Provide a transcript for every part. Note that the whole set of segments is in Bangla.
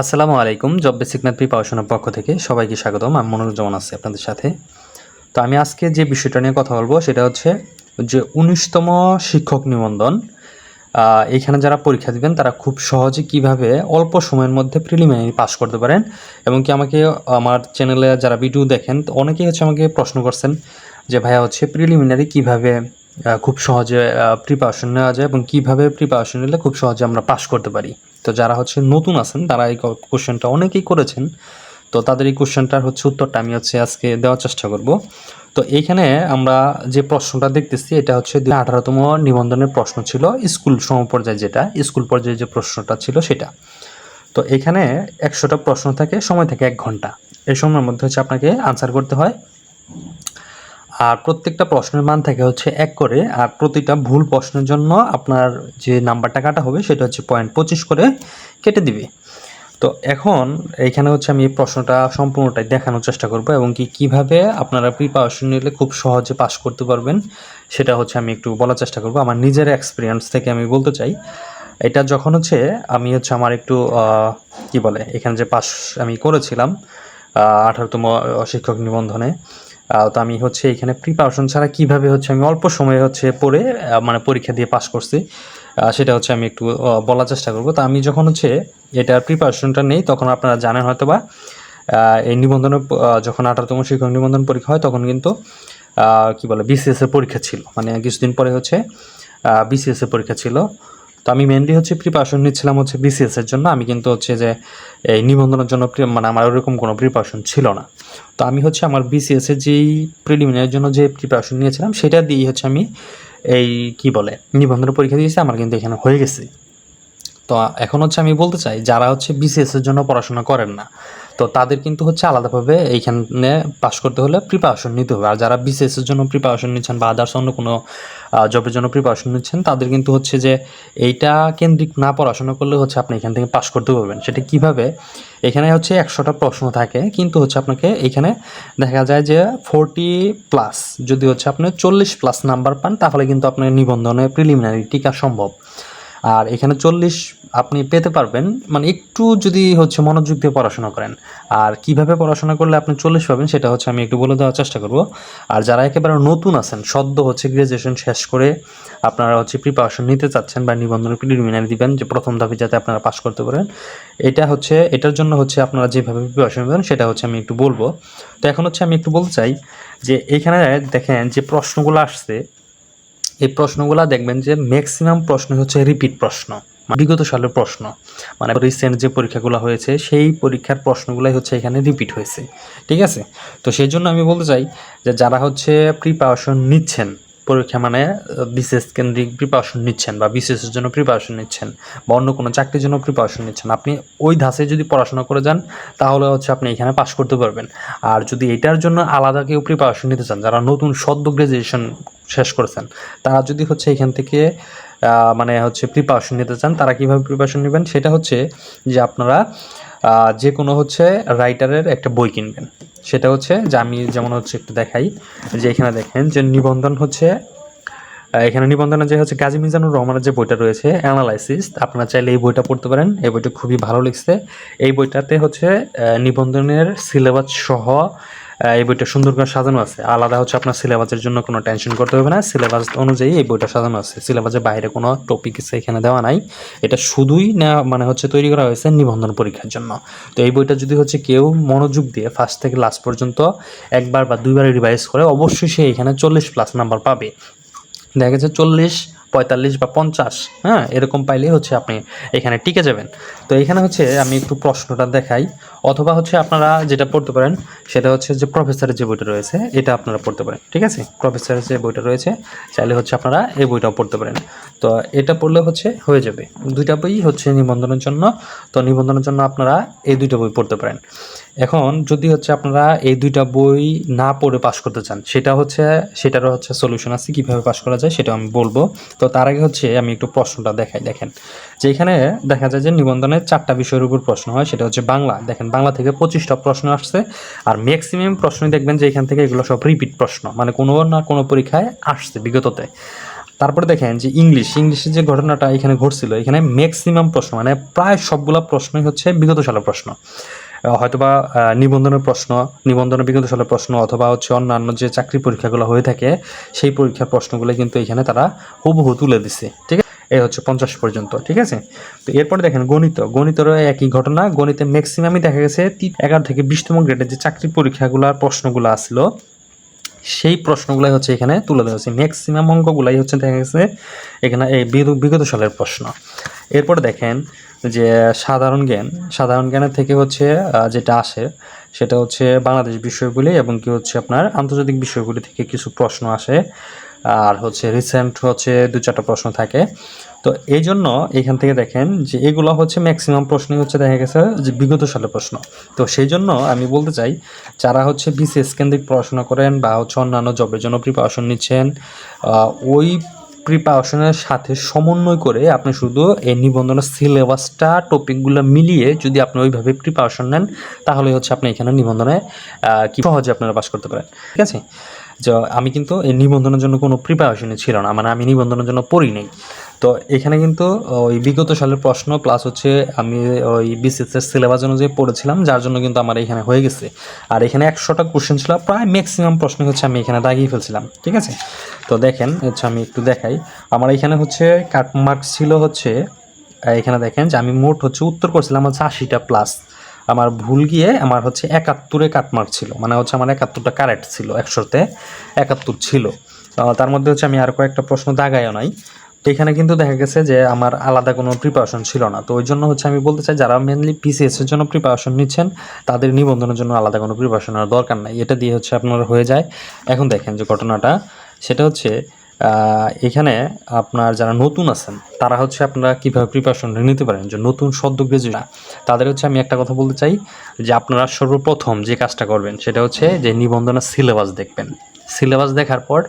আসসালামু আলাইকুম, জব বেসিক ম্যাথ প্রিপারেশনের পক্ষ থেকে সবাইকে স্বাগতম। আমি মনোরঞ্জন আছি আপনাদের সাথে। তো আমি আজকে যে বিষয়টা নিয়ে কথা বলব সেটা হচ্ছে যে উনিশতম শিক্ষক নিবন্ধন এখানে যারা পরীক্ষা দিবেন তারা খুব সহজে কীভাবে অল্প সময়ের মধ্যে প্রিলিমিনারি পাস করতে পারেন এবং কি আমাকে, আমার চ্যানেলে যারা ভিডিও দেখেন অনেকেই হচ্ছে আমাকে প্রশ্ন করছেন যে, ভাইয়া, হচ্ছে প্রিলিমিনারি কীভাবে খুব সহজে প্রিপারেশন নেওয়া যায় এবং কীভাবে প্রিপারেশন নিলে খুব সহজে আমরা পাস করতে পারি? তো যারা হচ্ছে নতুন আছেন, তারা এই কোশ্চেনটা অনেকেই করেছেন। তো তাদের এই কোশ্চেনটার হচ্ছে উত্তরটা আমি হচ্ছে আজকে দেওয়ার চেষ্টা করব। তো এইখানে আমরা যে প্রশ্নটা দেখতেছি, এটা হচ্ছে দুই আঠারোতম নিবন্ধনের প্রশ্ন ছিল, স্কুল সমপর্যায়ে যেটা। স্কুল পর্যায়ে যে প্রশ্নটা ছিল সেটা। তো এখানে একশোটা প্রশ্ন থাকে, সময় থাকে এক ঘণ্টা। এই সময়ের মধ্যে হচ্ছে আপনাকে আনসার করতে হয়। আর প্রত্যেকটা প্রশ্নের মান থাকে হচ্ছে এক করে, আর প্রতিটা ভুল প্রশ্নের জন্য আপনার যে নাম্বারটা কাটা হবে সেটা হচ্ছে পয়েন্ট পঁচিশ করে কেটে দিবে। তো এখন এইখানে হচ্ছে আমি এই প্রশ্নটা সম্পূর্ণটাই দেখানোর চেষ্টা করব এবং কি কীভাবে আপনারা প্রিপারেশন নিলে খুব সহজে পাস করতে পারবেন সেটা হচ্ছে আমি একটু বলার চেষ্টা করব। আমার নিজের এক্সপিরিয়েন্স থেকে আমি বলতে চাই। এটা যখন হচ্ছে আমি হচ্ছে আমার একটু কি বলে, এখানে যে পাস আমি করেছিলাম আঠারোতম শিক্ষক নিবন্ধনে তো আমি হচ্ছে এখানে প্রিপারেশন ছাড়া কীভাবে হচ্ছে আমি অল্প সময়ে হচ্ছে পড়ে মানে পরীক্ষা দিয়ে পাস করছি। সেটা হচ্ছে আমি একটু বলার চেষ্টা করব। তো আমি যখন হচ্ছে এটার প্রিপারেশনটা নেই তখন আপনারা জানেন হয়তো বা এই আহ, যখন আঠারোতম শিক্ষক নিবন্ধন পরীক্ষা হয় তখন কিন্তু কি বলে বিসিএস এর পরীক্ষা ছিল। মানে কিছুদিন পরে হচ্ছে বিসিএস এর পরীক্ষা ছিল। তো আমি মেনলি হচ্ছে প্রিপারেশন নিচ্ছিলাম হচ্ছে বিসিএস এর জন্য। আমি কিন্তু হচ্ছে যে এই নিবন্ধনের জন্য মানে আমার ওরকম কোনো প্রিপারেশন ছিল না। তো আমি হচ্ছে আমার বিসিএস এর যেই প্রিলিমিনারির জন্য যে প্রিপারেশন নিয়েছিলাম, সেটা দিয়েই হচ্ছে আমি এই কি বলে, নিবন্ধনের পরীক্ষা দিয়েছি, আমার কিন্তু এখানে হয়ে গেছে। তো এখন হচ্ছে আমি বলতে চাই, যারা হচ্ছে বিসিএস এর জন্য পড়াশোনা করেন না তো তাদের কিন্তু হচ্ছে আলাদাভাবে এইখানে পাশ করতে হলে প্রিপারেশন নিতে হবে। আর যারা বিসিএস এর জন্য প্রিপারেশন নিচ্ছেন বা আদার্স অন্য কোনো জবের জন্য প্রিপারেশন নিচ্ছেন, তাদের কিন্তু হচ্ছে যে এইটা কেন্দ্রিক না পড়াশোনা করলে হচ্ছে আপনি এখান থেকে পাশ করতে পারবেন। সেটা কীভাবে? এখানে হচ্ছে একশোটা প্রশ্ন থাকে, কিন্তু হচ্ছে আপনাকে এখানে দেখা যায় যে ফোরটি প্লাস যদি হচ্ছে আপনি চল্লিশ প্লাস নাম্বার পান, তাহলে কিন্তু আপনার নিবন্ধনে প্রিলিমিনারি টিকা সম্ভব। আর এখানে চল্লিশ আপনি পেতে পারবেন। মানে একটু যদি হচ্ছে মনোযোগ দিয়ে পড়াশোনা করেন। আর কীভাবে পড়াশোনা করলে আপনি চল্লিশ পাবেন সেটা হচ্ছে আমি একটু বলে দেওয়ার চেষ্টা করব। আর যারা একেবারে নতুন আছেন, সদ্য হচ্ছে গ্রাজুয়েশন শেষ করে আপনারা হচ্ছে প্রিপারেশন নিতে চাচ্ছেন বা নিবন্ধনের প্রিলিমিনারি দিবেন, যে প্রথম ধাপে যাতে আপনারা পাস করতে পারেন, এটা হচ্ছে, এটার জন্য হচ্ছে আপনারা যেভাবে প্রিপারেশন নেবেন সেটা হচ্ছে আমি একটু বলব। তো এখন হচ্ছে আমি একটু বলতে চাই যে এখানে দেখেন যে প্রশ্নগুলো আসছে এই প্রশ্নগুলো দেখবেন যে ম্যাক্সিমাম প্রশ্ন হচ্ছে রিপিট প্রশ্ন বিগত সালের প্রশ্ন। মানে রিসেন্ট যে পরীক্ষাগুলো হয়েছে, সেই পরীক্ষার প্রশ্নগুলাই হচ্ছে এখানে রিপিট হয়েছে। ঠিক আছে? তো সেই জন্য আমি বলতে চাই যে যারা হচ্ছে প্রিপারেশন নিচ্ছেন পরীক্ষা মানে বিশেষ কেন্দ্রিক প্রিপারেশন নিচ্ছেন বা বিশেষের জন্য প্রিপারেশন নিচ্ছেন বা অন্য কোনো চাকরির জন্য প্রিপারেশন নিচ্ছেন। আপনি ওই ধাঁচে যদি পড়াশোনা করে যান, তাহলে হচ্ছে আপনি এখানে পাশ করতে পারবেন। আর যদি এটার জন্য আলাদা কেউ প্রিপারেশন নিতে চান, যারা নতুন সদ্য গ্রাজুয়েশন শেষ করেছেন, তারা যদি হচ্ছে এখান থেকে মানে হচ্ছে প্রিপারেশন নিতে চান, তারা কীভাবে প্রিপারেশন নেবেন? সেটা হচ্ছে যে আপনারা যে কোনো হচ্ছে রাইটারের একটা বই কিনবেন। সেটা হচ্ছে যে আমি যেমন হচ্ছে একটু দেখাই, যে এখানে দেখেন যে নিবন্ধন হচ্ছে এখানে নিবন্ধনে যে হচ্ছে গাজী মিজানুর রহমানের যে বইটা রয়েছে অ্যানালাইসিস আপনারা চাইলে এই বইটা পড়তে পারেন, এই বইটা খুবই ভালো লিখছে। এই বইটাতে হচ্ছে নিবন্ধনের সিলেবাস সহ এই বইটা সুন্দর করে সাজানো আছে। আলাদা হচ্ছে আপনার সিলেবাসের জন্য কোনো টেনশন করতে হবে না। সিলেবাস অনুযায়ী এই বইটা সাজানো আছে। সিলেবাসের বাইরে কোনো টপিক এখানে দেওয়া নাই। এটা শুধুই না মানে হচ্ছে তৈরি করা হয়েছে নিবন্ধন পরীক্ষার জন্য। তো এই বইটা যদি হচ্ছে কেউ মনোযোগ দিয়ে ফার্স্ট থেকে লাস্ট পর্যন্ত একবার বা দুইবার রিভাইজ করে, অবশ্যই সে এখানে চল্লিশ প্লাস নাম্বার পাবে। দেখা গেছে চল্লিশ পঁয়তাল্লিশ বা পঞ্চাশ হ্যাঁ এরকম পাইলে হচ্ছে আপনি এখানে টিকে যাবেন। তো এখানে হচ্ছে আমি একটু প্রশ্নটা দেখাই, অথবা হচ্ছে আপনারা যেটা পড়তে পারেন, সেটা হচ্ছে যে প্রফেসরের যে বইটা রয়েছে, এটা আপনারা পড়তে পারেন, ঠিক আছে? প্রফেসরের যে বইটা রয়েছে, চাইলে হচ্ছে আপনারা এই বইটাও পড়তে পারেন। তো এটা পড়লে হচ্ছে হয়ে যাবে। দুইটা বই হচ্ছে নিবন্ধনের জন্য, তো নিবন্ধনের জন্য আপনারা এই দুইটা বই পড়তে পারেন। এখন যদি হচ্ছে আপনারা এই দুইটা বই না পড়ে পাশ করতে চান, সেটা হচ্ছে, সেটারও হচ্ছে সলিউশন আছে, কীভাবে পাশ করা যায় সেটা আমি বলব। তো তার আগে হচ্ছে আমি একটু প্রশ্নটা দেখাই, দেখেন। যে এখানে দেখা যায় যে নিবন্ধনে চারটা বিষয়ের উপর প্রশ্ন হয়, সেটা হচ্ছে বাংলা। দেখেন, বাংলা থেকে পঁচিশটা প্রশ্ন আসছে, আর ম্যাক্সিমাম প্রশ্নই দেখবেন যে এখান থেকে এগুলো সব রিপিট প্রশ্ন মানে কোনো না কোনো পরীক্ষায় আসছে বিগততে। তারপরে দেখেন যে ইংলিশ ইংলিশের যে ঘটনাটা এখানে ঘটছিল, এখানে ম্যাক্সিমাম প্রশ্ন মানে প্রায় সবগুলা প্রশ্নই হচ্ছে বিগত সালের প্রশ্ন। হয়তোবা নিবন্ধনের প্রশ্ন, নিবন্ধনের বিগত সালের প্রশ্ন অথবা হচ্ছে অন্যান্য যে চাকরি পরীক্ষাগুলো হয়ে থাকে, সেই পরীক্ষার প্রশ্নগুলো কিন্তু এখানে তারা হুবহু তুলে দিছে, ঠিক আছে? এই হচ্ছে পঞ্চাশ পর্যন্ত, ঠিক আছে? তো এরপরে দেখেন গণিত, গণিতেরও একই ঘটনা, গণিতে ম্যাক্সিমামই দেখা গেছে এগারো থেকে বিশতম গ্রেডের যে চাকরি পরীক্ষাগুলোর প্রশ্নগুলো আসলো সেই প্রশ্নগুলাই হচ্ছে এখানে তুলে দেওয়া হচ্ছে ম্যাক্সিমাম অঙ্কগুলাই হচ্ছে দেখা গেছে এখানে এই বিগত সালের প্রশ্ন। এরপরে দেখেন যে সাধারণ জ্ঞান, সাধারণ জ্ঞানের থেকে হচ্ছে যেটা আসে, সেটা হচ্ছে বাংলাদেশ বিষয়গুলি এবং কি হচ্ছে আপনার আন্তর্জাতিক বিষয়গুলি থেকে কিছু প্রশ্ন আসে। আর হচ্ছে রিসেন্ট হচ্ছে দু চারটা প্রশ্ন থাকে। তো এই জন্য এখান থেকে দেখেন যে এগুলো হচ্ছে ম্যাক্সিমাম প্রশ্নই হচ্ছে দেখা গেছে যে বিগত সালের প্রশ্ন। তো সেই জন্য আমি বলতে চাই, যারা হচ্ছে বিসিএস কেন্দ্রিক পড়াশোনা করেন বা হচ্ছে অন্যান্য জবের জন্য প্রিপারেশন নিচ্ছেন ওই প্রিপারেশনের সাথে সমন্বয় করে আপনি শুধু এই নিবন্ধনের সিলেবাসটা, টপিকগুলো মিলিয়ে যদি আপনি ওইভাবে প্রিপারেশন নেন তাহলে হচ্ছে আপনি এখানে নিবন্ধনে কী সহজে আপনারা পাস করতে পারেন। ঠিক আছে? যে, আমি কিন্তু এই নিবন্ধনের জন্য কোনো প্রিপারেশনই ছিল না মানে আমি নিবন্ধনের জন্য পড়ি নাই তো এখানে কিন্তু ওই বিগত সালের প্রশ্ন প্লাস হচ্ছে আমি ওই বিসিএসের সিলেবাস অনুযায়ী পড়েছিলাম, যার জন্য কিন্তু আমার এখানে হয়ে গেছে। আর এখানে একশোটা কোশ্চেন ছিল, প্রায় ম্যাক্সিমাম প্রশ্ন হচ্ছে আমি এখানে দাগিয়ে ফেলছিলাম, ঠিক আছে? তো দেখেন, হচ্ছে আমি একটু দেখাই। আমার এখানে হচ্ছে কাটমার্ক ছিল হচ্ছে, এখানে দেখেন যে আমি মোট হচ্ছে উত্তর করছিলাম হচ্ছে আশিটা প্লাস আমার ভুল গিয়ে আমার হচ্ছে একাত্তরে কাটমার্ক ছিল। মানে হচ্ছে আমার একাত্তরটা কারেক্ট ছিল, একশোতে একাত্তর ছিল। তার মধ্যে হচ্ছে আমি আর কয়েকটা প্রশ্ন দাগাইও নাই। তো এখানে কিন্তু দেখা গেছে যে আমার আলাদা কোনো প্রিপারেশন ছিল না। তো ওই জন্য হচ্ছে আমি বলতে চাই, যারা মেনলি পিসিএস এর জন্য প্রিপারেশন নিচ্ছেন, তাদের নিবন্ধনের জন্য আলাদা কোনো প্রিপারেশনের দরকার নাই। এটা দিয়ে হচ্ছে আপনার হয়ে যায়। এখন দেখেন যে ঘটনাটা, সেটা হচ্ছে এখানে আপনার যারা নতুন আছেন, তারা হচ্ছে আপনারা কীভাবে প্রিপারেশন নিতে পারেন? যে নতুন সদ্য গ্রাজুয়েট তাদের হচ্ছে আমি একটা কথা বলতে চাই, যে আপনারা সর্বপ্রথম যে কাজটা করবেন, সেটা হচ্ছে যে নিবন্ধনের সিলেবাস দেখবেন। সিলেবাস দেখার পর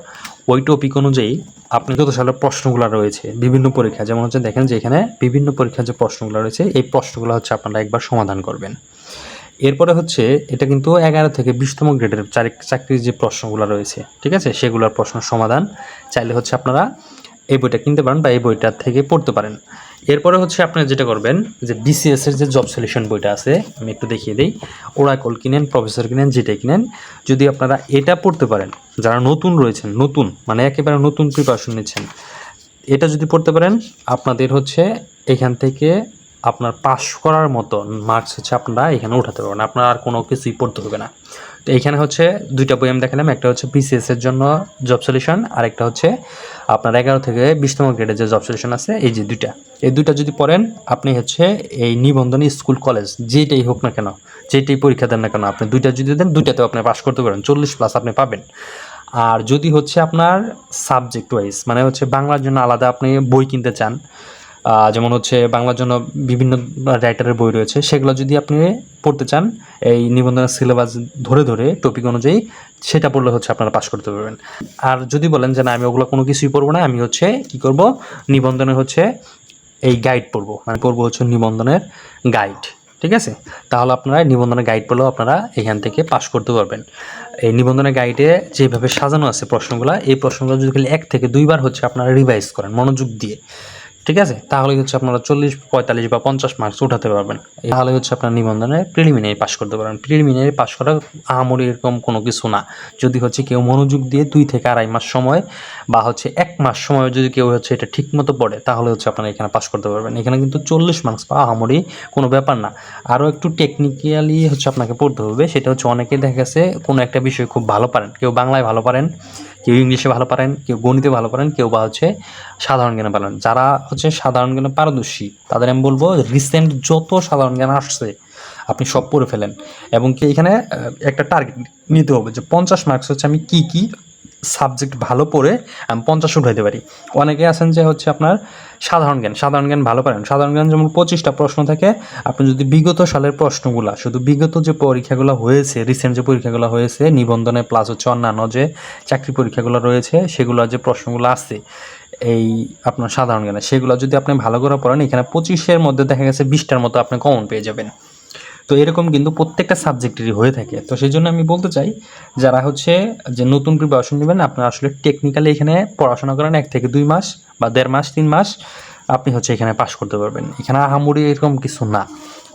ওই টপিক অনুযায়ী আপনি যত সালের প্রশ্নগুলো রয়েছে, বিভিন্ন পরীক্ষা, যেমন হচ্ছে দেখেন যে এখানে বিভিন্ন পরীক্ষার যে প্রশ্নগুলো রয়েছে, এই প্রশ্নগুলো হচ্ছে আপনারা একবার সমাধান করবেন। এরপরে হচ্ছে এটা কিন্তু এগারো থেকে বিশতম গ্রেডের চাকরির যে প্রশ্নগুলো রয়েছে, ঠিক আছে? সেগুলোর প্রশ্ন সমাধান চাইলে হচ্ছে আপনারা এই বইটা কিনতে পারেন বা এই বইটা থেকে পড়তে পারেন। এরপরে হচ্ছে আপনারা যেটা করবেন যে বিসিএস এর যে জব সলিউশন বইটা আছে, আমি একটু দেখিয়ে দিই। ওরাকল কিনেন প্রফেসর কিনেন যেটাই কিনেন। যদি আপনারা এটা পড়তে পারেন, যারা নতুন রয়েছেন, নতুন মানে একেবারে নতুন প্রিপারেশন নিচ্ছেন, এটা যদি পড়তে পারেন, আপনাদের হচ্ছে এখান থেকে আপনার পাস করার মতো মার্কস হচ্ছে আপনারা এখানে উঠাতে পারবেন আপনার আর কোনো কিছুই পড়তে হবে না। তো এখানে হচ্ছে দুইটা বই আমি দেখালাম, একটা হচ্ছে বিসিএস এর জন্য জব সলিউশন আর একটা হচ্ছে আপনার এগারো থেকে বিশতম গ্রেডের যে জব সলিউশন আছে, এই যে দুইটা। এই দুইটা যদি পড়েন, আপনি হচ্ছে এই নিবন্ধনী স্কুল কলেজ যেটাই হোক না কেন, যেটাই পরীক্ষা দেন না কেন, আপনি দুইটা যদি দেন, দুইটাতেও আপনি পাস করতে পারেন। চল্লিশ প্লাস আপনি পাবেন। আর যদি হচ্ছে আপনার সাবজেক্ট ওয়াইজ মানে হচ্ছে বাংলার জন্য আলাদা আপনি বই কিনতে চান যেমন হচ্ছে বাংলার জন্য বিভিন্ন রাইটারের বই রয়েছে, সেগুলো যদি আপনি পড়তে চান, এই নিবন্ধনের সিলেবাস ধরে ধরে টপিক অনুযায়ী সেটা পড়লে হচ্ছে আপনারা পাশ করতে পারবেন। আর যদি বলেন যে না, আমি ওগুলো কোনো কিছুই পড়ব না, আমি হচ্ছে কি করব? নিবন্ধনের হচ্ছে এই গাইড পড়ব। মানে পড়ব হচ্ছে নিবন্ধনের গাইড ঠিক আছে? তাহলে আপনারা নিবন্ধনের গাইড পড়লেও আপনারা এখান থেকে পাশ করতে পারবেন। এই নিবন্ধনের গাইডে যেভাবে সাজানো আছে প্রশ্নগুলো, এই প্রশ্নগুলো যদি খালি এক থেকে দুইবার হচ্ছে আপনারা রিভাইজ করেন মনোযোগ দিয়ে। ঠিক আছে? তাহলে হচ্ছে আপনারা চল্লিশ, পঁয়তাল্লিশ বা পঞ্চাশ মার্কস উঠাতে পারবেন। তাহলে হচ্ছে আপনার নিবন্ধনে প্রিলিমিনারি পাস করতে পারবেন। প্রিলিমিনারি পাস করা আহামরি এরকম কোনো কিছু না। যদি হচ্ছে কেউ মনোযোগ দিয়ে দুই থেকে আড়াই মাস সময় বা হচ্ছে এক মাস সময় যদি কেউ হচ্ছে এটা ঠিক মতো পড়ে, তাহলে হচ্ছে আপনারা এখানে পাস করতে পারবেন। এখানে কিন্তু চল্লিশ মার্কস পাওয়া আহামরি কোনো ব্যাপার না। আরও একটু টেকনিক্যালি হচ্ছে আপনাকে পড়তে হবে। সেটা হচ্ছে অনেকেই দেখা গেছে কোনো একটা বিষয় খুব ভালো পারেন, কেউ বাংলায় ভালো পারেন কেউ ইংলিশে ভালো পারেন, কেউ গণিতে ভালো পারেন, কেউ বা হচ্ছে সাধারণ জ্ঞানে পারেন। যারা হচ্ছে সাধারণ জ্ঞানে পারদর্শী, তাদের আমি বলব রিসেন্ট যত সাধারণ জ্ঞান আসছে, আপনি সব পড়ে ফেলেন। এবং কি এখানে একটা টার্গেট নিতে হবে যে পঞ্চাশ মার্কস হচ্ছে আমি কি কি সাবজেক্ট ভালো পড়ে, আমি পঞ্চাশ উঠাইতে পারি। অনেকে আছেন যে হচ্ছে আপনার সাধারণ জ্ঞান সাধারণ জ্ঞান ভালো পারেন। সাধারণ জ্ঞান যেমন পঁচিশটা প্রশ্ন থাকে, আপনি যদি বিগত সালের প্রশ্নগুলা, শুধু বিগত যে পরীক্ষাগুলো হয়েছে রিসেন্ট যে পরীক্ষাগুলো হয়েছে, নিবন্ধনে প্লাস হচ্ছে অন্যান্য যে চাকরি পরীক্ষাগুলো রয়েছে সেগুলোর যে প্রশ্নগুলো আছে এই আপনার সাধারণ জ্ঞানে, সেগুলো যদি আপনি ভালো করে পড়েন, এখানে পঁচিশের মধ্যে দেখা গেছে বিশটার মতো আপনি কমন পেয়ে যাবেন। তো এরকম কিন্তু প্রত্যেকটা সাবজেক্টেরই হয়ে থাকে। তো সেই জন্য আমি বলতে চাই, যারা হচ্ছে যে নতুন প্রিপারেশন নেবেন, আপনারা আসলে টেকনিক্যালি এখানে পড়াশোনা করেন এক থেকে দুই মাস বা দেড় মাস, তিন মাস, আপনি হচ্ছে এখানে পাশ করতে পারবেন। এখানে আহামরি এরকম কিছু না।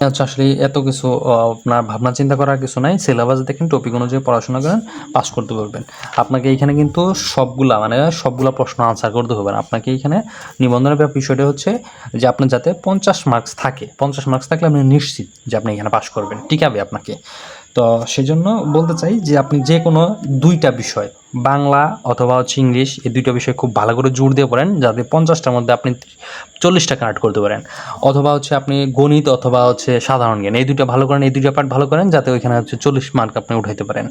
হচ্ছে আসলে এত কিছু আপনার ভাবনা চিন্তা করার কিছু নাই। সিলেবাস দেখেন টপিক অনুযায়ী পড়াশোনা করেন পাস করতে পারবেন আপনাকে এখানে কিন্তু সবগুলা মানে সবগুলা প্রশ্ন আনসার করতে হবে আপনাকে এখানে নিবন্ধনের বিষয়টা হচ্ছে যে আপনার যাতে পঞ্চাশ মার্কস থাকে। পঞ্চাশ মার্কস থাকলে আপনি নিশ্চিত যে আপনি এখানে পাস করবেন। ঠিক আছে আপনাকে? তো সেই জন্য বলতে চাই যে আপনি যে কোনো দুইটা বিষয়, বাংলা অথবা হচ্ছে ইংলিশ, এই দুইটা বিষয় খুব ভালো করে জোর দিয়ে পড়েন যাতে পঞ্চাশটার মধ্যে আপনি চল্লিশটা কানেক্ট করতে পারেন। অথবা হচ্ছে আপনি গণিত অথবা হচ্ছে সাধারণ জ্ঞান, এই দুইটা ভালো করেন, এই দুইটা পার্ট ভালো করেন যাতে ওইখানে হচ্ছে চল্লিশ মার্ক আপনি উঠাইতে পারেন।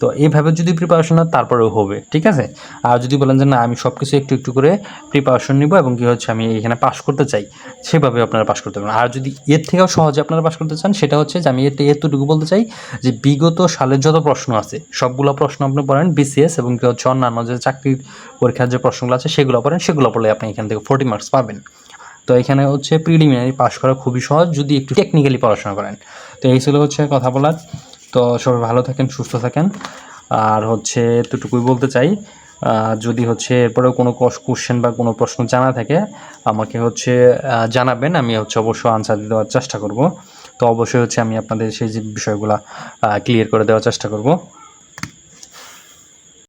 তো এইভাবে যদি প্রিপারেশন হয় তারপরেও হবে, ঠিক আছে? আর যদি বলেন যে না, আমি সব কিছু একটু একটু করে প্রিপারেশন নিব এবং কি হচ্ছে আমি এখানে পাস করতে চাই, সেভাবে আপনারা পাস করতে পারেন। আর যদি এর থেকেও সহজে আপনারা পাস করতে চান, সেটা হচ্ছে যে আমি এতে এতটুকু বলতে চাই যে বিগত সালের যত প্রশ্ন আছে, সবগুলো প্রশ্ন আপনি পড়েন বিসিএস এবং কি হচ্ছে অন্যান্য যে চাকরির পরীক্ষার যে প্রশ্নগুলো আছে, সেগুলো পড়েন, সেগুলো পড়লে আপনি এখান থেকে ফোর্টি মার্কস পাবেন। তো এখানে হচ্ছে প্রিলিমিনারি পাস করা খুবই সহজ, যদি একটু টেকনিক্যালি পড়াশোনা করেন। তো এই ছিল হচ্ছে কথা বলার। তো সবাই ভালো থাকেন, সুস্থ থাকেন। আর হচ্ছে এতটুকুই বলতে চাই যদি হচ্ছে এরপরেও কোনো কোশ্চেন বা কোনো প্রশ্ন জানা থাকে, আমাকে হচ্ছে জানাবেন। আমি হচ্ছে অবশ্যই আনসার দেওয়ার চেষ্টা করব। তো অবশ্যই হচ্ছে আমি আপনাদের সেই যে বিষয়গুলো ক্লিয়ার করে দেওয়ার চেষ্টা করব।